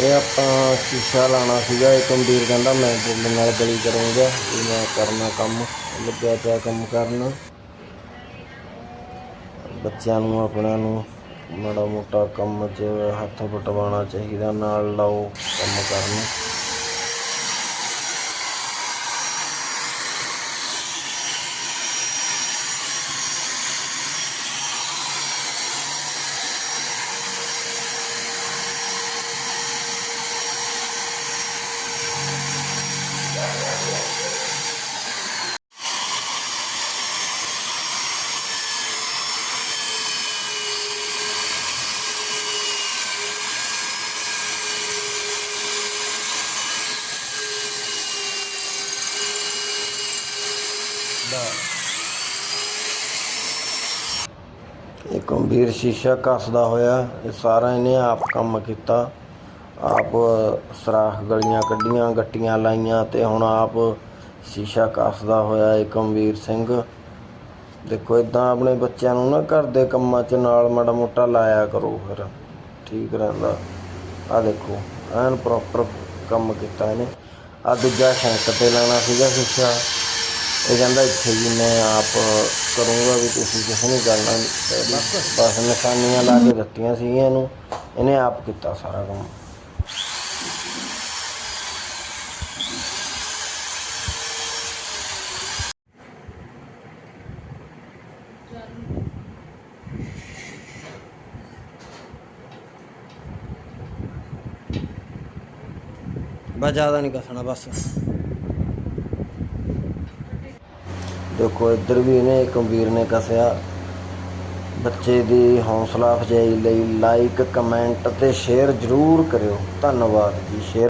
ਇਹ ਆਪਾਂ ਸ਼ੀਸ਼ਾ ਲਾਣਾ ਸੀਗਾ, ਇਹ ਕੰਬੀਰ ਕਹਿੰਦਾ ਮੈਂ ਬੋਲਣ ਨਾਲ ਗਲੀ ਕਰੂੰਗਾ, ਵੀ ਮੈਂ ਕਰਨਾ ਕੰਮ, ਲੱਗਿਆ ਪਿਆ ਕੰਮ ਕਰਨ। ਬੱਚਿਆਂ ਨੂੰ, ਆਪਣਿਆਂ ਨੂੰ ਮਾੜਾ ਮੋਟਾ ਕੰਮ 'ਚ ਹੱਥ ਵਟਵਾਉਣਾ ਚਾਹੀਦਾ, ਨਾਲ ਲਾਓ ਕੰਮ ਕਰਨ। ਇਹ ਗੰਭੀਰ ਸ਼ੀਸ਼ਾ ਕੱਸਦਾ ਹੋਇਆ ਇਹ ਸਾਰਾ ਇਹਨੇ ਆਪ ਕੰਮ ਕੀਤਾ ਆਪ ਸਰਾਖ ਗਲੀਆਂ ਕੱਢੀਆਂ, ਗੱਟੀਆਂ ਲਾਈਆਂ ਤੇ ਹੁਣ ਆਪ ਸ਼ੀਸ਼ਾ ਕੱਸਦਾ ਹੋਇਆ ਇਹ ਸਿੰਘ। ਦੇਖੋ ਇਦਾਂ ਆਪਣੇ ਬੱਚਿਆਂ ਨੂੰ ਨਾ ਘਰ ਦੇ ਕੰਮਾਂ 'ਚ ਨਾਲ ਮਾੜਾ ਮੋਟਾ ਲਾਇਆ ਕਰੋ ਫਿਰ। ਠੀਕ ਰਹਿੰਦਾ। ਆ ਦੇਖੋ, ਐਨ ਪ੍ਰੋਪਰ ਕੰਮ ਕੀਤਾ ਇਹਨੇ। ਆ ਦੂਜਾ ਸ਼ੈਂਕ ਤੇ ਲਾਣਾ ਸੀਗਾ ਸ਼ੀਸ਼ਾ। ਇਹ ਕਹਿੰਦਾ, ਇੱਥੇ ਵੀ ਮੈਂ ਆਪ ਕਰੂੰਗਾ ਵੀ ਤੁਸੀਂ ਕੁਛ ਨਹੀਂ। ਕਰਨਾ ਬਸ ਨਿਸ਼ਾਨੀਆਂ ਲਾ ਕੇ ਦਿੱਤੀਆਂ ਸੀਗੀਆਂ ਇਹਨੂੰ। ਇਹਨੇ ਆਪ ਕੀਤਾ ਸਾਰਾ ਕੰਮ। ਬਸ ਜ਼ਿਆਦਾ ਨਹੀਂ ਕੱਸਣਾ ਬਸ। ਦੇਖੋ, ਇੱਧਰ ਵੀ ਇਹਨੇ ਕੰਬੀਰ ਨੇ ਕੱਸਿਆ ਬੱਚੇ ਦੀ ਹੌਸਲਾ ਅਫਜ਼ਾਈ ਲਈ ਲਾਈਕ ਕਮੈਂਟ ਅਤੇ ਸ਼ੇਅਰ ਜ਼ਰੂਰ ਕਰਿਓ। ਧੰਨਵਾਦ ਜੀ ਸ਼ੇਅਰ